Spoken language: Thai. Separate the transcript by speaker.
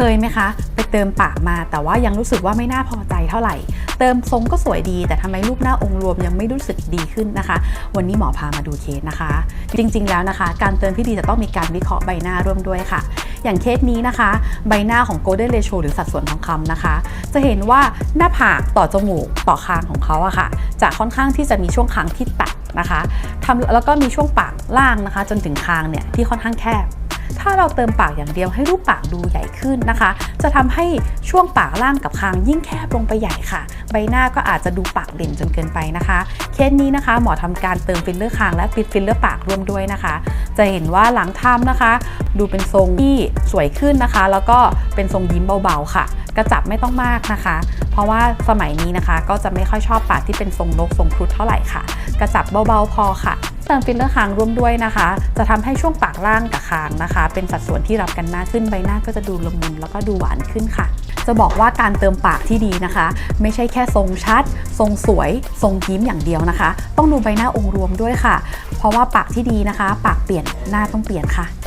Speaker 1: เคยไหมคะ ไปเติมปากมาแต่ว่ายังรู้สึกว่าไม่น่าพอใจเท่าไหร่ เติมทรงก็สวยดี แต่ทำไมรูปหน้าองค์รวมยังไม่รู้สึกดีขึ้นนะคะ วันนี้หมอพามาดูเคสนะคะ จริงๆแล้วนะคะ การเติมที่ดีจะต้องมีการวิเคราะห์ใบหน้าร่วมด้วยค่ะ อย่างเคสนี้นะคะ ใบหน้าของ golden ratio หรือสัดส่วนทองคำนะคะ จะเห็นว่าหน้าผากต่อจมูกต่อคางของเขาอะค่ะ จะค่อนข้างที่จะมีช่วงคางที่ตัดนะคะทำแล้วก็มีช่วงปากล่างนะคะ จนถึงคางเนี่ยที่ค่อนข้างแคบ ถ้าเราเติมปากอย่างเดียวให้รูปปากดูใหญ่ขึ้นนะคะ จะทำให้ช่วงปากล่างกับคางยิ่งแคบลงไปใหญ่ค่ะ ใบหน้าก็อาจจะดูปากเด่นจนเกินไปนะคะ เคสนี้นะคะ หมอทำการเติมฟิลเลอร์คางและปิดฟิลเลอร์ปากร่วมด้วยนะคะ จะเห็นว่าหลังทำนะคะ ดูเป็นทรงที่สวยขึ้นนะคะ แล้วก็เป็นทรงยิ้มเบาๆค่ะกระจับไม่ต้องมากนะคะ เพราะว่าสมัยนี้นะคะก็จะไม่ค่อยชอบปากที่เป็นทรงนกทรงครุฑเท่าไหร่ค่ะ กระจับเบาๆพอค่ะ เติมฟิลเลอร์คางร่วมด้วยนะคะ จะทำให้ช่วงปากล่างกับคางนะคะ เป็นสัดส่วนที่รับกันมากขึ้นใบหน้าก็จะดูละมุนแล้วก็ดูหวานขึ้นค่ะ จะบอกว่าการเติมปากที่ดีนะคะ ไม่ใช่แค่ทรงชัด ทรงสวย ทรงยิ้มอย่างเดียวนะคะ ต้องดูใบหน้าองค์รวมด้วยค่ะ เพราะว่าปากที่ดีนะคะ ปากเปลี่ยนหน้าต้องเปลี่ยนค่ะ